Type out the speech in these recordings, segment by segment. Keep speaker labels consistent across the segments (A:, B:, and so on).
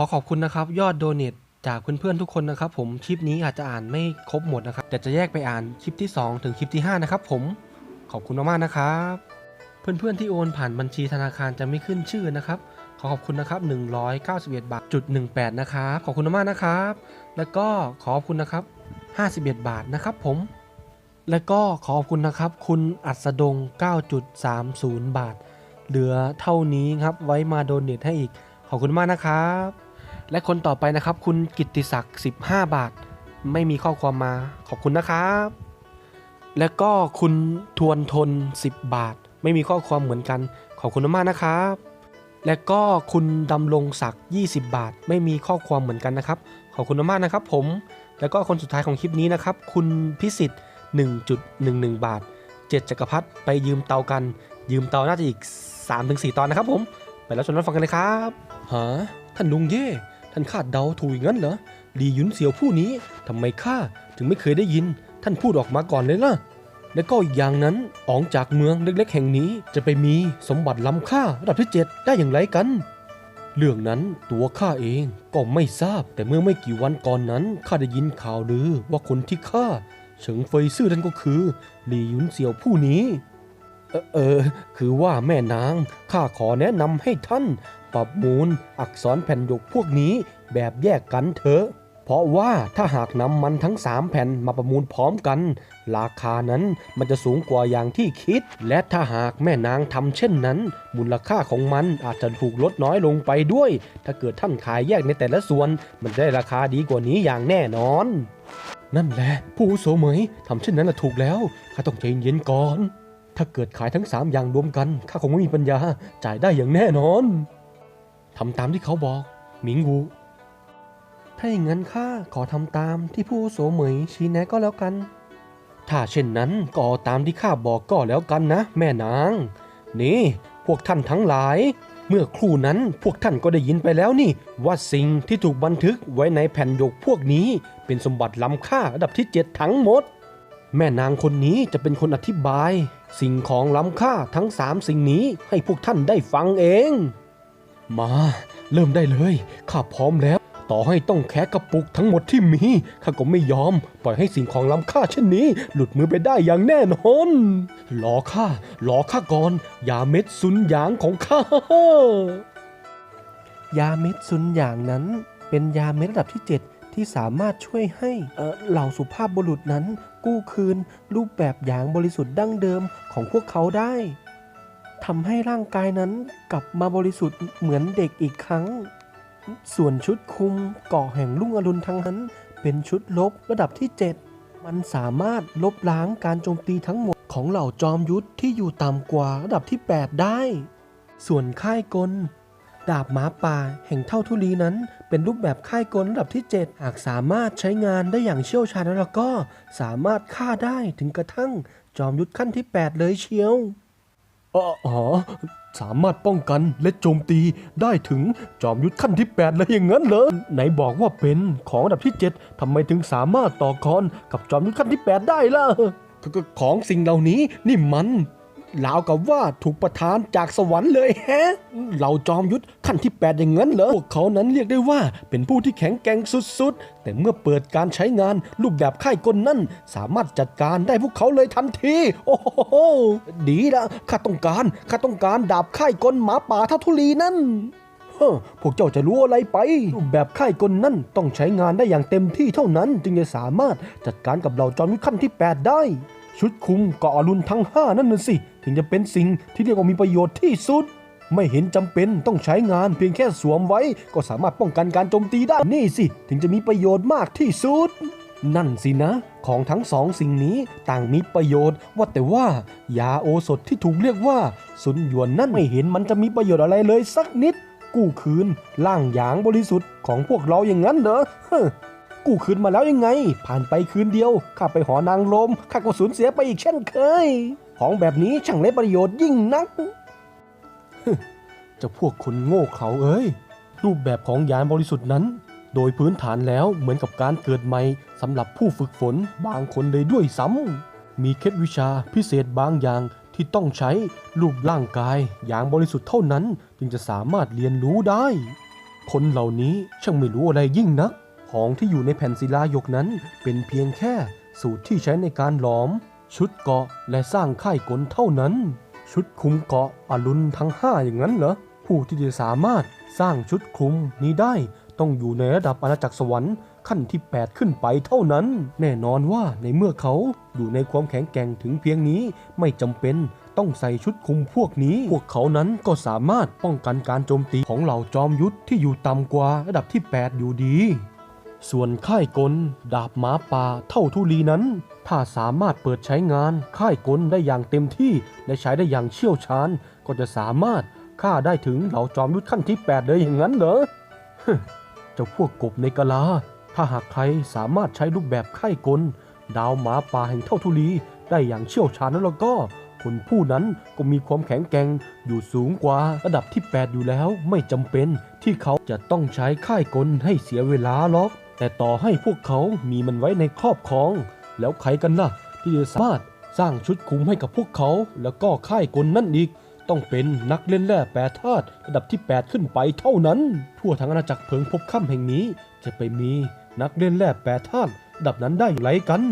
A: อขอบคุณนะครับ ยอดโดเนทจากเพื่อนๆทุกคนนะครับ ผมคลิปนี้อาจจะอ่านไม่ครบหมดนะครับแต่จะแยกไปอ่านคลิปที่ 2 ถึงคลิปที่ 5 นะครับ ผมขอบคุณมากๆนะครับ เพื่อนๆที่โอนผ่านบัญชีธนาคารจะไม่ขึ้นชื่อนะครับขอขอบคุณนะครับ191 บาทจุด18 นะครับ ขอบคุณมากนะครับ แล้วก็ขอขอบคุณนะครับ 51 บาทนะครับผม แล้วก็ขอขอบคุณนะครับ คุณอัศดง 9.30 บาท เหลือเท่านี้ครับ ไว้มาโดนเนทให้อีก ขอบคุณมากนะครับ และคนต่อไปนะครับ คุณกิติศักดิ์15 บาท ไม่มีข้อความมาขอบคุณนะครับ แล้วก็คุณทวนทน 10 บาท ไม่มีข้อความเหมือนกัน ขอบคุณมากนะครับ และก็คุณดำรงศักดิ์20 บาท ไม่มีข้อความเหมือนกันนะครับ ขอบคุณมากนะครับ ผม แล้วก็คนสุดท้ายของคลิปนี้นะครับ คุณพิสิทธิ์1.11 บาทเจ็ดจักรพรรดิไปยืมเตากัน ยืมเตาน่าจะอีก 3-4 ตอนนะครับผม ไปแล้วชมรับฟังกันเลยครับฮะท่านลุงเย่ ท่านคาดเดาถูกอย่างนั้นเหรอหลียุนเสี่ยวผู้นี้ทำไมข้าถึงไม่เคยได้ยิน ท่านพูดออกมาก่อนเลยล่ะ และก็อีกอย่างนั้นออกจากเมืองเล็กๆ แห่งนี้จะไปมีสมบัติล้ำค่าระดับที่7ได้อย่างไรกัน เรื่องนั้นตัวข้าเองก็ไม่ทราบ แต่เมื่อไม่กี่วันก่อนนั้นข้าได้ยินข่าวลือว่าคนที่ฆ่าเฉิงเฟยซื่อนั่นก็คือหลียุนเสี่ยวผู้นี้ เออเออ คือว่าแม่นางข้าขอแนะนำให้ท่าน ปรับมูล อักษรแผ่นหยกพวกนี้แบบแยกกันเถอะ เพราะว่าถ้าหากนำมันทั้ง 3 แผ่นมาประมูลพร้อมกัน ราคานั้นมันจะสูงกว่าอย่างที่คิด และถ้าหากแม่นางทำเช่นนั้น มูลค่าของมันอาจจะถูกลดน้อยลงไปด้วย ถ้าเกิดท่านขายแยกในแต่ละส่วน มันได้ราคาดีกว่านี้อย่างแน่นอน นั่นแหละ ผู้โสเหมยทำเช่นนั้นละถูกแล้วข้าต้องใจเย็นก่อนถ้าเกิดขายทั้ง 3 อย่างรวมกัน ข้าคงไม่มีปัญญาจ่ายได้อย่างแน่นอน ทำตามที่เขาบอกหมิงวู ถ้าอย่างนั้นข้าขอทำตามที่ผู้อุโสเหมยชี้แนะก็แล้วกัน ถ้าเช่นนั้นก็ตามที่ข้าบอกก็แล้วกันนะ แม่นาง นี่พวกท่านทั้งหลาย เมื่อครู่นั้นพวกท่านก็ได้ยินไปแล้วนี่ ว่าสิ่งที่ถูกบันทึกไว้ในแผ่นหยกพวกนี้ เป็นสมบัติล้ำค่าระดับที่7ทั้งหมด แม่นางคนนี้จะเป็นคนอธิบาย สิ่งของล้ำค่าทั้ง3สิ่งนี้ให้พวกท่านได้ฟังเอง มาเริ่มได้เลย ข้าพร้อมแล้ว ต่อให้ต้องแคะกระปุกทั้งหมดที่มี ข้าก็ไม่ยอม ปล่อยให้สิ่งของล้ำค่าเช่นนี้ หลุดมือไปได้อย่างแน่นอนรอข้ารอข้าก่อน ยาเม็ดซุนหยางของข้ายาเม็ดซุนหยางนั้น เป็นยาเม็ดระดับที่ 7 ที่สามารถช่วยให้เอ่อเหล่าสุภาพบุรุษนั้น กู้คืน รูปแบบอย่างบริสุทธิ์ดั้งเดิมของพวกเขาได้ ทำให้ร่างกายนั้นกลับมาบริสุทธิ์เหมือนเด็กอีกครั้ง ส่วนชุดคุมเกาะแห่งลุ่งอรุณทั้งนั้น เป็นชุดลบระดับที่ 7 มันสามารถลบล้างการโจมตีทั้งหมดของเหล่าจอมยุทธที่อยู่ต่ำกว่าระดับที่ 8 ได้ ส่วนค่ายกล ดาบหมาป่าแห่งเท่าทุลีนั้น เป็นรูปแบบค่ายกลระดับที่ 7 หากสามารถใช้งานได้อย่างเชี่ยวชาญแล้วก็สามารถฆ่าได้ถึงกระทั่งจอมยุทธขั้นที่ 8 เลยเชียว อ๋อ สามารถป้องกันและโจมตีได้ถึงจอมยุทธขั้นที่ 8 เลยอย่างนั้นเหรอ ไหนบอกว่าเป็นของระดับที่ 7ทำไมถึงสามารถต่อกรกับจอมยุทธขั้นที่ 8 ได้ล่ะก็ของสิ่งเหล่านี้นี่มัน ราวกับว่าถูกประทานจากสวรรค์เลยแฮะเราจอมยุทธขั้นที่ 8 อย่างนั้นเหรอ พวกเขานั้นเรียกได้ว่าเป็นผู้ที่แข็งแกร่งสุดๆ แต่เมื่อเปิดการใช้งานรูปแบบค่ายกลนั่น สามารถจัดการได้พวกเขาเลยทันที โอ้โห ดีละข้าต้องการ ข้าต้องการดาบค่ายกลหมาป่าเท่าทุลีนั่นฮ้อพวกเจ้าจะรู้อะไรไป รูปแบบค่ายกลนั่นต้องใช้งานได้อย่างเต็มที่เท่านั้น จึงจะสามารถจัดการกับเหล่าจอมยุทธขั้นที่ 8 ได้ ชุดคุมเกาะอรุณทั้ง 5 นั่นน่ะสิ ถึงจะเป็นสิ่งที่เรียกว่ามีประโยชน์ที่สุด ไม่เห็นจำเป็นต้องใช้งานเพียงแค่สวมไว้ ก็สามารถป้องกันการโจมตีได้นี่สิ ถึงจะมีประโยชน์มากที่สุด นั่นสินะ ของทั้งสองสิ่งนี้ต่างมีประโยชน์ว่าแต่ว่ายาโอสถที่ถูกเรียกว่าสุนหยวนนั่นไม่เห็นมันจะมีประโยชน์อะไรเลยสักนิด กู้คืนร่างหยางบริสุทธิ์ของพวกเราอย่างนั้นเหรอ กู้คืนมาแล้วยังไง ผ่านไปคืนเดียวข้าไปหอนางลมข้าก็สูญเสียไปอีกเช่นเคย ของแบบนี้ช่างไร้ประโยชน์ยิ่งนักจะพวกคนโง่เขลาเอ้ย รูปแบบของยานบริสุทธิ์นั้น โดยพื้นฐานแล้วเหมือนกับการเกิดใหม่สำหรับผู้ฝึกฝนบางคนเลยด้วยซ้ำมีเคล็ดวิชาพิเศษบางอย่างที่ต้องใช้รูปร่างกายอย่างบริสุทธิ์เท่านั้น จึงจะสามารถเรียนรู้ได้ คนเหล่านี้ช่างไม่รู้อะไรยิ่งนัก ของที่อยู่ในแผ่นศิลาหยกนั้นเป็นเพียงแค่สูตรที่ใช้ในการหลอม ชุดเกาะและสร้างค่ายกลเท่านั้น ชุดคลุมเกาะอรุณทั้งห้าอย่างนั้นเหรอผู้ที่จะสามารถสร้างชุดคลุมนี้ได้ต้องอยู่ในระดับอาณาจักรสวรรค์ขั้นที่ 8 ขึ้นไปเท่านั้น แน่นอนว่าในเมื่อเขาอยู่ในความแข็งแกร่งถึงเพียงนี้ไม่จำเป็นต้องใส่ชุดคลุมพวกนี้ พวกเขานั้นก็สามารถป้องกันการโจมตีของเหล่าจอมยุทธที่อยู่ต่ำกว่าระดับที่ 8 อยู่ดี ส่วนค่ายกล ดาบหมาป่าเท่าทุลีนั้น ถ้าสามารถเปิดใช้งานค่ายกลได้อย่างเต็มที่และใช้ได้อย่างเชี่ยวชาญ ก็จะสามารถฆ่าได้ถึงเหล่าจอมยุทธขั้นที่ 8 เลยอย่างนั้นเหรอเจ้าพวกกบในกะลา ถ้าหากใครสามารถใช้รูปแบบค่ายกล ดาวหมาป่าแห่งเท่าทุลีได้อย่างเชี่ยวชาญแล้วก็คนผู้นั้นก็มีความแข็งแกร่งอยู่สูงกว่าระดับที่ 8 อยู่แล้วไม่จำเป็นที่เขาจะต้องใช้ค่ายกลให้เสียเวลาหรอก แต่ต่อให้พวกเขามีมันไว้ในครอบครอง แล้วใครกันล่ะ ที่จะสามารถสร้างชุดคุมให้กับพวกเขา แล้วก็ค่ายกลนั่นอีก ต้องเป็นนักเล่นแร่แปรธาตุระดับที่ 8 ขึ้นไปเท่านั้น ทั่วทั้งอาณาจักรเพิงพบค่ำแห่งนี้ จะไปมีนักเล่นแร่แปรธาตุระดับนั้นได้อย่างไรกัน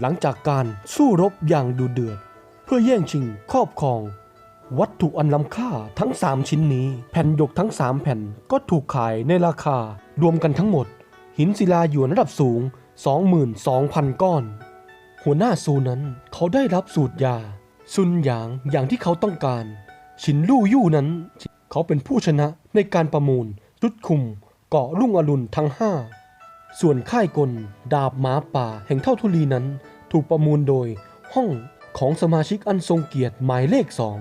A: หลังจากการสู้รบอย่างดุเดือด เพื่อแย่งชิงครอบครอง วัตถุอันล้ำค่าทั้ง 3 ชิ้นนี้ แผ่นหยกทั้ง 3 แผ่นก็ถูกขายในราคา รวมกันทั้งหมด หินศิลาหยวนระดับสูง 22,000 ก้อน หัวหน้าซูนั้นเขาได้รับสูตรยา ซุนหยางอย่างที่เขาต้องการ ชินลู่ยู่นั้น เขาเป็นผู้ชนะในการประมูลชุดคุม เกาะรุ่งอรุณทั้ง5ส่วนค่ายกล ดาบหมาป่าแห่งเท่าทุลีนั้น ถูกประมูลโดยห้องของสมาชิกอันทรงเกียรติหมายเลขสอง